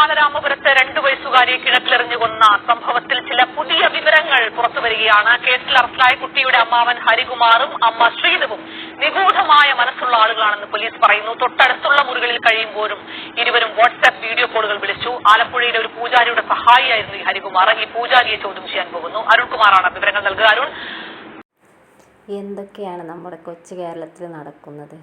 ബാലരാമപുരത്ത് രണ്ടു വയസ്സുകാരിയെ കിണറ്റിലെറിഞ്ഞു കൊന്ന സംഭവത്തിൽ ചില പുതിയ വിവരങ്ങൾ പുറത്തുവരികയാണ് കേസിൽ അറസ്റ്റിലായ കുട്ടിയുടെ അമ്മാവൻ ഹരികുമാറും അമ്മ ശ്രീധവും നിഗൂഢമായ മനസ്സുള്ള ആളുകളാണെന്ന് പോലീസ് പറയുന്നു. തൊട്ടടുത്തുള്ള മുറികളിൽ കഴിയുമ്പോഴും ഇരുവരും വാട്സ്ആപ്പ് വീഡിയോ കോളുകൾ വിളിച്ചു. ആലപ്പുഴയിലെ ഒരു പൂജാരിയുടെ സഹായിയായിരുന്നു ഈ ഹരികുമാർ. ഈ പൂജാരിയെ ചോദ്യം ചെയ്യാൻ പോകുന്നു. അരുൺകുമാറാണ് വിവരങ്ങൾ നൽകുക. അരുൺ. എന്തൊക്കെയാണ് നമ്മുടെ കൊച്ചു കേരളത്തിൽ നടക്കുന്നത്?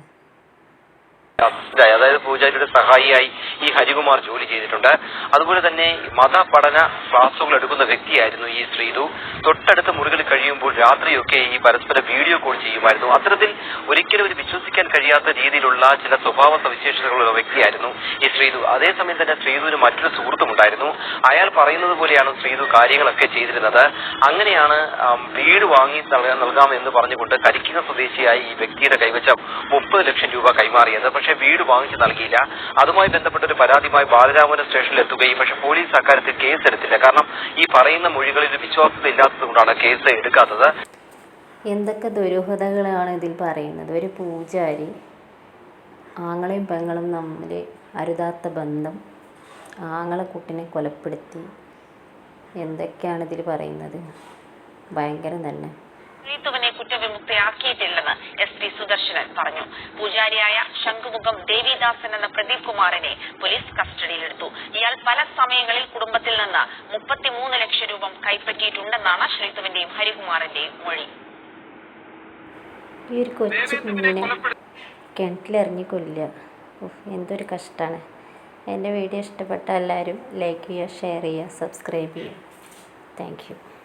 അതായത് പൂജാരിയുടെ സഹായിയായി ഈ ഹരികുമാർ ജോലി ചെയ്തിട്ടുണ്ട്. അതുപോലെ തന്നെ മതപഠന ക്ലാസുകൾ എടുക്കുന്ന വ്യക്തിയായിരുന്നു ഈ ശ്രീതു. തൊട്ടടുത്ത മുറികളിൽ കഴിയുമ്പോൾ രാത്രിയൊക്കെ ഈ പരസ്പര വീഡിയോ കോൾ ചെയ്യുമായിരുന്നു. അത്തരത്തിൽ ഒരിക്കലും ഒരു വിശ്വസിക്കാൻ കഴിയാത്ത രീതിയിലുള്ള ചില സ്വഭാവ സവിശേഷതകളുള്ള വ്യക്തിയായിരുന്നു ഈ ശ്രീതു. അതേസമയം തന്നെ ശ്രീതുവിന് മറ്റൊരു സുഹൃത്തുമുണ്ടായിരുന്നു അയാൾ പറയുന്നത് പോലെയാണ് ശ്രീതു കാര്യങ്ങളൊക്കെ ചെയ്തിരുന്നത്. അങ്ങനെയാണ് വീട് വാങ്ങി നൽകാമെന്ന് പറഞ്ഞുകൊണ്ട് കരിക്കിക സ്വദേശിയായി ഈ വ്യക്തിയുടെ കൈവച്ച മുപ്പത് ലക്ഷം രൂപ കൈമാറിയത്. പക്ഷെ വീട് വാങ്ങിച്ചു നൽകിയില്ല. അതുമായി ബന്ധപ്പെട്ട ഒരു പരാതിയുമായി ബാലരാമപുരം സ്റ്റേഷനിൽ എത്തുകയും പക്ഷെ പോലീസ് അക്കാര്യത്തിൽ കേസ് എടുത്തില്ല. കാരണം ഈ പറയുന്ന മൊഴികളിൽ വിശ്വാസത ഇല്ലാത്തതുകൊണ്ടാണ് കേസ് എടുക്കാത്തത്. എന്തൊക്കെ ദുരൂഹതകളാണ് ഇതിൽ പറയുന്നത്? ഒരു പൂജാരി ആങ്ങളെയും പെങ്ങളും തമ്മിൽ അരുതാത്ത ബന്ധം ആങ്ങളെ കുട്ടിനെ കൊലപ്പെടുത്തി എന്തൊക്കെയാണ് ഇതിൽ പറയുന്നത്? ഭയങ്കരം തന്നെ. ശ്രീതുവിനെ കുറ്റവിമുക്തയാക്കിയിട്ടില്ലെന്ന്. സുദർശനൻ പറഞ്ഞു. പൂജാരിയായ ശംഖുമുഖം ദേവിദാസൻ എന്ന പ്രദീപ് കുമാറിനെ പോലീസ് കസ്റ്റഡിയിലെടുത്തു. ഇയാൾ പല സമയങ്ങളിൽ കുടുംബത്തിൽ നിന്ന് മുപ്പത്തിമൂന്ന് ലക്ഷം രൂപ കൈപ്പറ്റിയിട്ടുണ്ടെന്നാണ് ശ്രീതുവിന്റെയും ഹരികുമാറിന്റെയും മൊഴി. ഈ ഒരു കിണറ്റിലെറിഞ്ഞ് കൊല്ലുക. എന്തൊരു കഷ്ടമാണ് എന്റെ വീഡിയോ ഇഷ്ടപ്പെട്ട എല്ലാവരും ലൈക്ക് ചെയ്യുക ഷെയർ ചെയ്യുക സബ്സ്ക്രൈബ് ചെയ്യുക. താങ്ക്